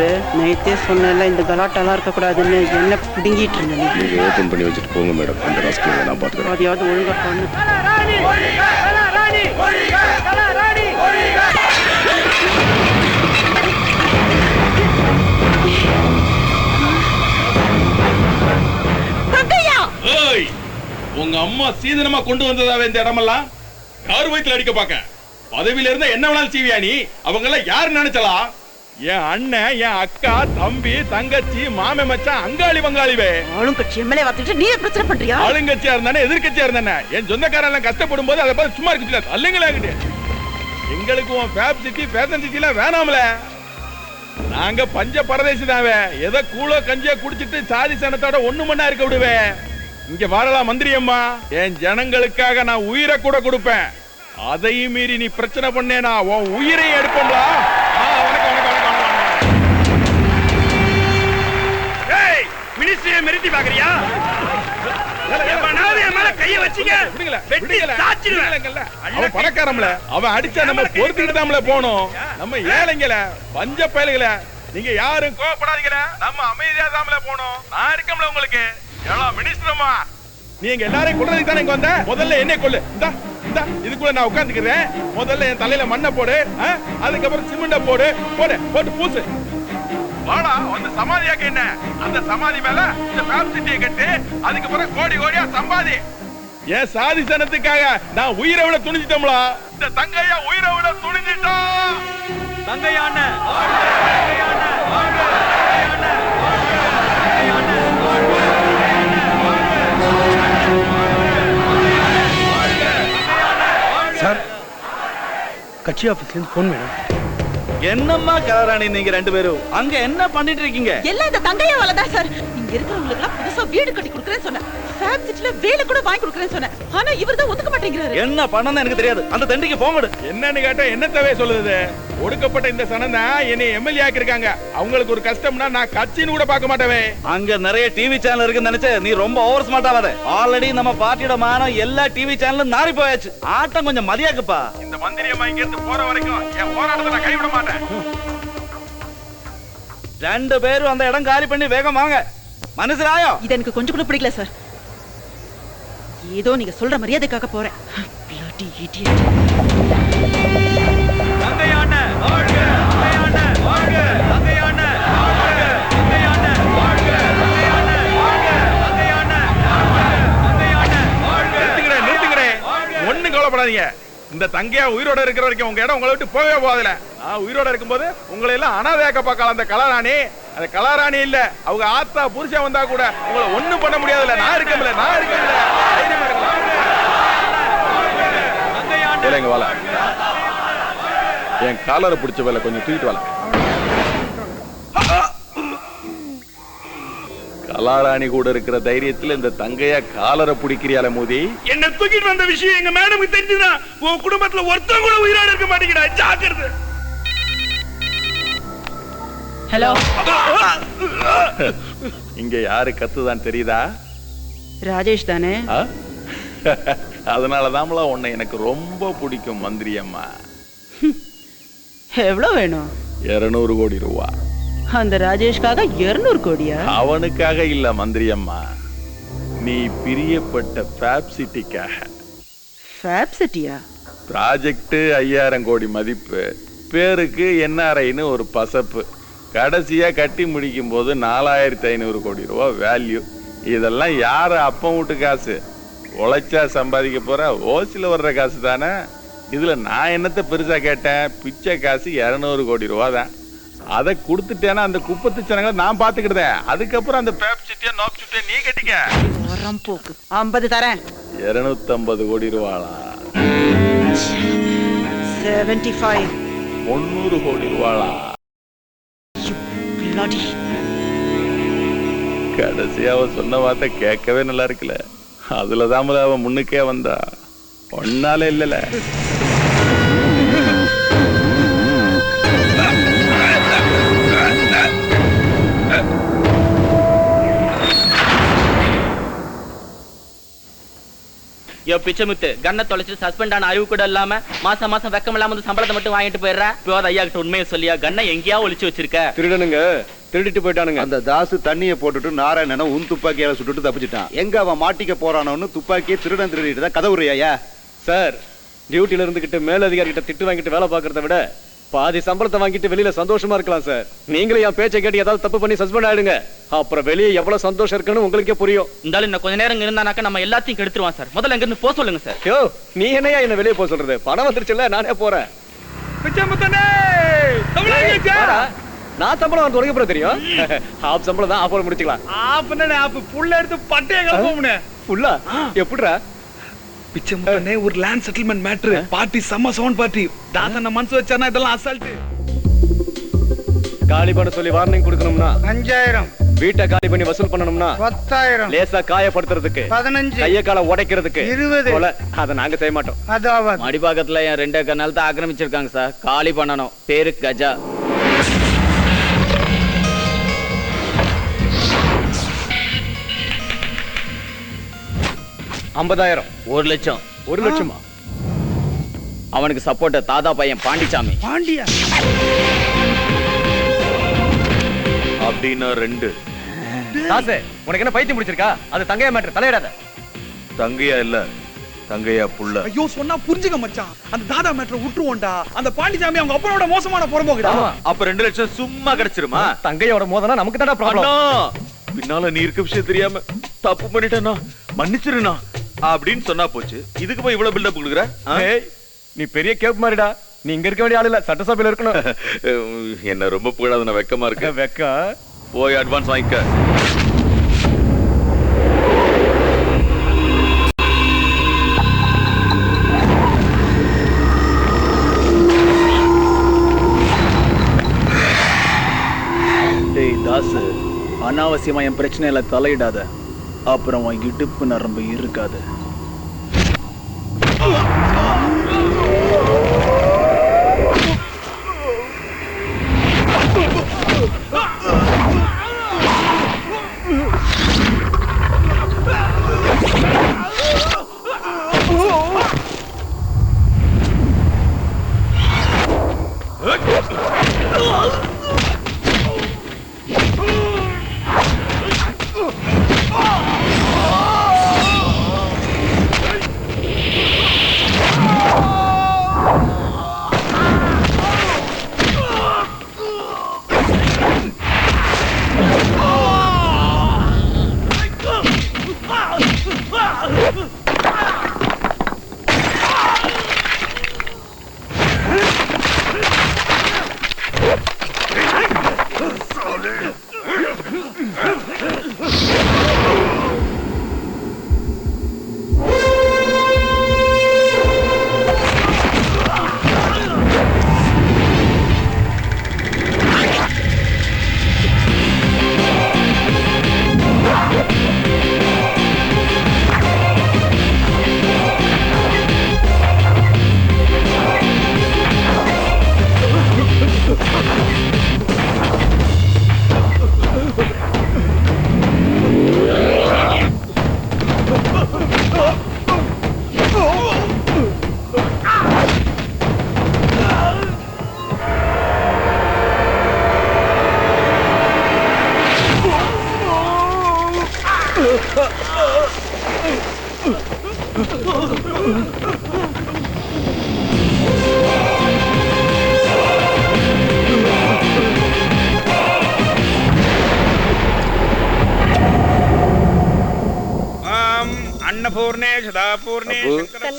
Inspector நேத்தே சொன்னேன்ல இந்த கலாட்டெல்லாம் இருக்கக்கூடாதுன்னு என்ன பிடுங்கிட்டு இருந்தேன் நீ. நீங்க ஓபன் பண்ணி வச்சுட்டு போங்க மேடம் அந்த ரஸ்கை நான் பாத்துக்கிறேன் அதையாவது ஒழுங்கா பண்ணு. ஏய் உங்க அம்மா சீதனமா கொண்டு வந்ததாவே இந்த இடமெல்லாம்? யார் வயித்துல அடிக்க பாக்க பதவியில இருந்தா என்ன வேணாலும் செய்வியா நீ? அவங்க எல்லாம் யாரு நினைச்சலாம் என் அண்ணன் என் அக்கா தம்பி தங்கச்சி மாமே மச்சான் அங்காளி வங்காளிவே ஆளும் கட்சி எம்எல்ஏ பார்த்துட்டு நீ பிரச்சனை பண்றியா? ஆளுங்கட்சியா இருந்தானே எதிர்க்கட்சியா இருந்தானே? என் சொந்தக்காரன் எல்லாம் கஷ்டப்படும் போது அதை பார்த்து சும்மா இருக்குல்ல அல்லங்களா எங்களுக்கு உன் ஃபேப் சிட்டி ஃபேஷன் சிட்டில வேணாம்ல. நாங்க பஞ்ச பரதேசி தாவே எதை கூழோ கஞ்சியோ குடிச்சிட்டு சாதி சனத்தோட ஒண்ணு மண்ணா இருக்க விடுவேன் இங்க வாழலாம் மந்திரி அம்மா. என் ஜனங்களுக்காக நான் உயிரை கூட கொடுப்பேன். அதையும் மீறி நீ பிரச்சனை பண்ணேனா? உன் உயிரையும் எடுப்போம்லா விடுங்களேங்கல்ல. அவன் பணக்காரம்ல அவன் அடிச்சா நம்ம பொறுத்துக்கிட்டாமல போனோம் நம்ம ஏழைங்கள பஞ்ச பயலுகள நீங்க யாரும் கோவப்படாதீங்கள நம்ம அமைதியா தாமல போனோம் நான் இருக்கம்ல உங்களுக்கு. எவ்வளவு மினிஸ்டரமா நீங்க எல்லாரையும் கொல்றதுக்கு தானே இங்க வந்த? முதல்ல என்ன கொல்லு. இந்தா இந்தா இதுக்குள்ள நான் உட்கார்ந்துக்கிறேன். முதல்ல என் தலையில மண்ணை போடு? அதுக்கப்புறம் சிமெண்ட போடு போடு போட்டு பூசு. வாடா வந்து சமாதியாக்க என்ன? அந்த சமாதி மேல இந்த ஃபேப் சிட்டியை கட்டு அதுக்கப்புறம் கோடி கோடியா சம்பாதி. ஏன் சாதி சனத்துக்காக நான் உயிரை விட துணிஞ்சிட்டோம்லா? இந்த தங்கையா உயிரை விட துணிஞ்சிட்டோம் தங்கையா சார் கட்சி ஆஃபீஸ்லேருந்து ஃபோன் மேடம் என்னம்மா கலராணி நீங்க ரெண்டு பேரும்? அங்க என்ன பண்ணிட்டு இருக்கீங்க? எல்லாம் இந்த தங்கையாவால தான் சார். இங்க இருக்கிறவங்களுக்கு எல்லாம் புதுசா வீடு கட்டி கொடுக்குறேன்னு சொன்னேன். ஃபேப் சிட்டில வேலை கூட வாங்கி கொடுக்குறேன்னு சொன்னேன். ஆனா இவர் தான் ஒத்துக்க மாட்டேங்கிறாரு. என்ன பண்ணணும் எனக்கு தெரியாது. அந்த தண்டிக்கு போங்கடு என்னன்னு கேட்டா என்ன தேவை சொல்லுது? ஒடுக்கப்பட்ட இந்த சனம் தான் என்னை எம்எல்ஏ ஆக்கிருக்காங்க அவங்களுக்கு ஒரு கஷ்டம்னா நான் கட்சின்னு கூட பார்க்க மாட்டேவே அங்க நிறைய டிவி சேனல் இருக்குன்னு நினைச்சு நீ ரொம்ப ஓவர் ஸ்மார்ட் ஆகாத ஆல்ரெடி நம்ம பார்ட்டியோட மானம் எல்லா டிவி சேனலும் நாரி போயாச்சு. ஆட்டம் கொஞ்சம் மதியாக்குப்பா. இந்த மந்திரி அம்மா இங்க இருந்து போற வரைக்கும் என் போராட்டத்தை நான் கைவிட மாட்டேன். ரெண்டு பேரும் அந்த இடம் காலி பண்ணி வேகம் வாங்க. மனசுராயோ இது எனக்கு கொஞ்சம் கூட பிடிக்கல சார் ஏதோ நீங்க சொல்ற மரியாதைக்காக போறேன். ஒண்ணும் கவலைப்படாதீங்க. இந்த தங்கையா உயிரோட இருக்கிற வரைக்கும் உங்க இடம் உங்களை விட்டு போகவே போகாதுல. நான் உயிரோட இருக்கும்போது உங்களை எல்லாம் அனாதையாக்க பார்க்கலாம் அந்த கலாராணி. அந்த கலாராணி இல்ல. அவங்க ஆத்தா புருஷன் வந்தா கூட உங்களை ஒண்ணும் பண்ண முடியாதுல நான் இருக்கேன்ல நான். இல்லைங்க வாழ. என் காலரை பிடிச்ச வேலை கொஞ்சம் தூக்கிட்டு வாழ. கலாராணி கூட இருக்கிற தைரியத்துல இந்த தங்கையா காலரை பிடிக்கிறியால மோதி. என்ன தூக்கிட்டு வந்த விஷயம் எங்க மேடமுக்கு தெரிஞ்சுதா உன் குடும்பத்துல ஒருத்தன் கூட உயிரோட இருக்க மாட்டேங்கிறா. ஜாக்கிரதை. ஹலோ. இங்க யாரு கத்துதான் தெரியுதா? ராஜேஷ் தானே? ஆ? அதனாலதான்ல உன்னை எனக்கு ரொம்ப பிடிக்கும் மந்திரி அம்மா. எவ்வளோ வேணும்? இருநூறு கோடி ரூபா. அந்த ராஜேஷ்காக இருநூறு கோடியா? அவனுக்காக இல்ல மந்திரி அம்மா. நீ பிரியப்பட்ட ஃபேப் சிட்டிக்காக ஃபேப் சிட்டியா ப்ராஜெக்ட் ஐயாயிரம் கோடி மதிப்பு. பேருக்கு என்ஆர்ஐன்னு ஒரு பசப்பு. கடைசியா கட்டி முடிக்கும் போது நாலாயிரத்தி ஐநூறு கோடி ரூபா வேல்யூ இதெல்லாம் யாரு அப்பன் வீட்டு காசு? உழைச்சா சம்பாதிக்க போற ஓசில வர்ற காசு தானே? இதுல நான் என்னத்த பெருசா கேட்டேன்? பிச்சை காசு இருநூறு கோடி ரூபா தான். அதை கொடுத்துட்டேன்னா அந்த குப்பத்து ஜனங்களை நான் பாத்துக்கிட்டேன் அதுக்கப்புறம் அந்த பேப் சிட்டியா நோப் சிட்டியா நீ கட்டிக்க. போக்கு. ஐம்பது தரேன். இருநூத்தம்பது கோடி ரூபாளா செவன்டி ஃபைவ் முந்நூறு கோடி ரூபாளா பிளாடி கடைசியா அவ சொன்ன வார்த்தை கேட்கவே நல்லா இருக்குல்ல. அதுலதான் அவன் முன்னுக்கே வந்தா. ஒன்னால இல்லல யோ பிச்சமுத்து கண்ணை தொலைச்சிட்டு சஸ்பெண்ட் ஆன அறிவு கூட இல்லாம மாசம் மாசம் வெக்கம் இல்லாம வந்து சம்பளத்தை மட்டும் வாங்கிட்டு போயிடுற? இப்போ ஐயா கிட்ட உண்மையை சொல்லியா? கண்ணை எங்கேயா ஒளிச்சு வச்சிருக்க? திருடனுங்க. திருடிட்டு போயிட்டானுங்க. அந்த தாசு தண்ணியை போட்டுட்டு நாராயணனை உன் துப்பாக்கியால சுட்டுட்டு தப்பிச்சிட்டான். எங்க அவன் மாட்டிக்க போறானோன்னு துப்பாக்கியை திருடன் திருடிட்டு தான் கதவுறியா சார் டியூட்டில இருந்துகிட்டு மேலதிகாரி கிட்ட திட்டு வாங்கிட்டு வேலை பார்க்கறத விட பாதி சம்பளத்தை வாங்கிட்டு வெளியில சந்தோஷமா இருக்கலாம் சார் நீங்களும் என் பேச்சை கேட்டு ஏதாவது தப்பு பண்ணி சஸ்பெண்ட் ஆயிடுங்க. அப்புறம் வெளியே எவ்வளவு சந்தோஷம் இருக்குன்னு உங்களுக்கே புரியும். இருந்தாலும் இன்னும் கொஞ்ச நேரம் இங்க இருந்தானாக்கா நம்ம எல்லாத்தையும் கெடுத்துருவான் சார் முதல்ல இங்க இருந்து போக சொல்லுங்க சார் யோ நீ என்னையா என்ன வெளியே போக சொல்றது? பணம் வந்துருச்சுல்ல நானே போறேன். நான் சம்பளம் வந்து அப்புறம் தெரியும்? ஹாஃப் சம்பளம் தான் ஆஃப் முடிச்சுக்கலாம். ஆப் என்ன ஆப் புள்ள எடுத்து பட்டைய கிளப்போம்னு ஃபுல்லா எப்படிடா? பிச்சமுத்தனே ஒரு லேண்ட் செட்டில்மெண்ட் மேட்ரு பார்ட்டி செம்ம சவுண்ட் பார்ட்டி தாசன் மனசு வச்சானா இதெல்லாம் அசால்ட் காலி பண்ண சொல்லி வார்னிங் கொடுக்கணும்னா? அஞ்சாயிரம். வீட்டை காலி பண்ணி வசூல் பண்ணணும்னா? பத்தாயிரம். லேசா காயப்படுத்துறதுக்கு. பதினஞ்சு. கைய கால உடைக்கிறதுக்கு. இருபது. கொலை. அத நாங்க செய்ய மாட்டோம். அதாவது? மடிப்பாக்கத்துல என் ரெண்டு நிலத்தை ஆக்கிரமிச்சிருக்காங்க சார். காலி பண்ணணும். பேரு கஜா. ஐம்பதாயிரம். ஒரு லட்சம். ஒரு லட்சமா? அவனுக்கு சப்போர்ட் தாதா பையன் பாண்டிச்சாமி. பாண்டியா? அப்படின்னா ரெண்டு. தாசு உனக்கு என்ன பைத்தியம் முடிச்சிருக்கா அது தங்கையா மேட்டர் தலையிடாத. தங்கையா இல்ல தங்கையா புள்ள. ஐயோ சொன்னா புரிஞ்சுக்க மச்சான். அந்த தாதா மேட்ரை விட்டுருவோம்டா அந்த பாண்டிசாமி அவங்க அப்பனோட மோசமான புறம்போக்குடா அப்ப ரெண்டு லட்சம் சும்மா கிடைச்சிருமா? தங்கையோட மோதனா நமக்கு தானே ப்ராப்ளம் பின்னால நீ இருக்க விஷயம் தெரியாம தப்பு பண்ணிட்டேனா மன்னிச்சிருண்ணா. அப்படின்னு சொன்னா போச்சு. இதுக்கு போய் இவ்வளவு பில்டப் கொடுக்குற? ஆ? ஏய் நீ பெரிய கேப் மாதிரிடா நீ இங்க இருக்க வேண்டிய ஆள் இல்ல சட்டசபையில இருக்கணும். என்ன ரொம்ப புகழாத நான் வெக்கமா இருக்கு. வெக்கா. போய் அட்வான்ஸ் வாங்கிக்க. டேய் தாசு அனாவசியமா என் பிரச்சனையில தலையிடாத. அப்புறம் உன் இடுப்பு நரம்பு இருக்காது.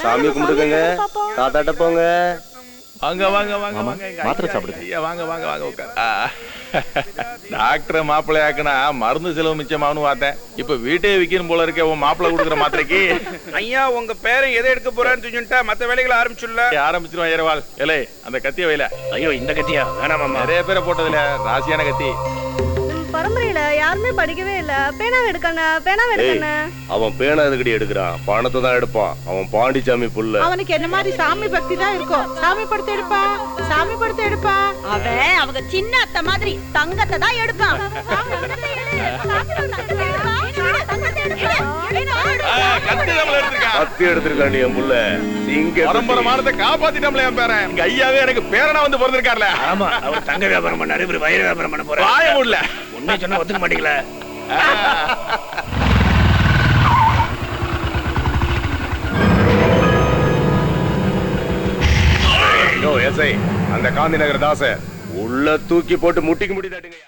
சாமி கும்பிட்டுக்கங்க. தாத்தாட்ட போங்க. வாங்க வாங்க வாங்க வாங்க மாத்திரை சாப்பிடுங்க. ஐயா, வாங்க வாங்க வாங்க உட்கார். டாக்டர் மாப்பிள்ளை ஆக்குனா மருந்து செலவு மிச்சமானு பார்த்தேன். இப்ப வீட்டே விக்கணும் போல இருக்க உன் மாப்பிள்ளை கொடுக்குற மாத்திரைக்கு. ஐயா உங்க பேரன் எதை எடுக்க போறான்னு சொல்லிட்டா மத்த வேலைகளை ஆரம்பிச்சுள்ள ஆரம்பிச்சிருவான் ஏரவாள் ஏலே அந்த கத்திய வைல ஐயோ இந்த கத்தியா? வேணாம் நிறைய பேரை போட்டதுல ராசியான கத்தி. பரம்பரையில யாருமே படிக்கவே இல்ல. பேனாவை எடுக்கணும் பேனாவை எடுக்கணும் அவன் பேனா எதுக்கடி எடுக்கிறான்? பணத்தை தான் எடுப்பான். அவன் பாண்டிச்சாமி புள்ள அவனுக்கு என்ன மாதிரி சாமி பக்தி தான் இருக்கும் சாமி படுத்து எடுப்பான் சாமி படுத்து எடுப்பான் அவன் அவங்க சின்ன அத்தை மாதிரி தங்கத்தை தான் எடுப்பான். கத்தி எடுத்திருக்கான். என் புள்ள. இங்க பரம்பரமானத்தை காப்பாத்திட்டோம்ல என் பேரன். இங்க ஐயாவே எனக்கு பேரனா வந்து பிறந்திருக்காருல. ஆமா. அவர் தங்க வியாபாரம் பண்ணாரு இவர் வயிறு வியாபாரம் பண்ண போறாரு. வாய முடியல உண்மை சொன்னா ஒத்துக்க மாட்டீங்களா? எஸ்ஐ அந்த காந்தி நகர் தாச உள்ள தூக்கி போட்டு முட்டிக்கு முடிதாட்டுங்க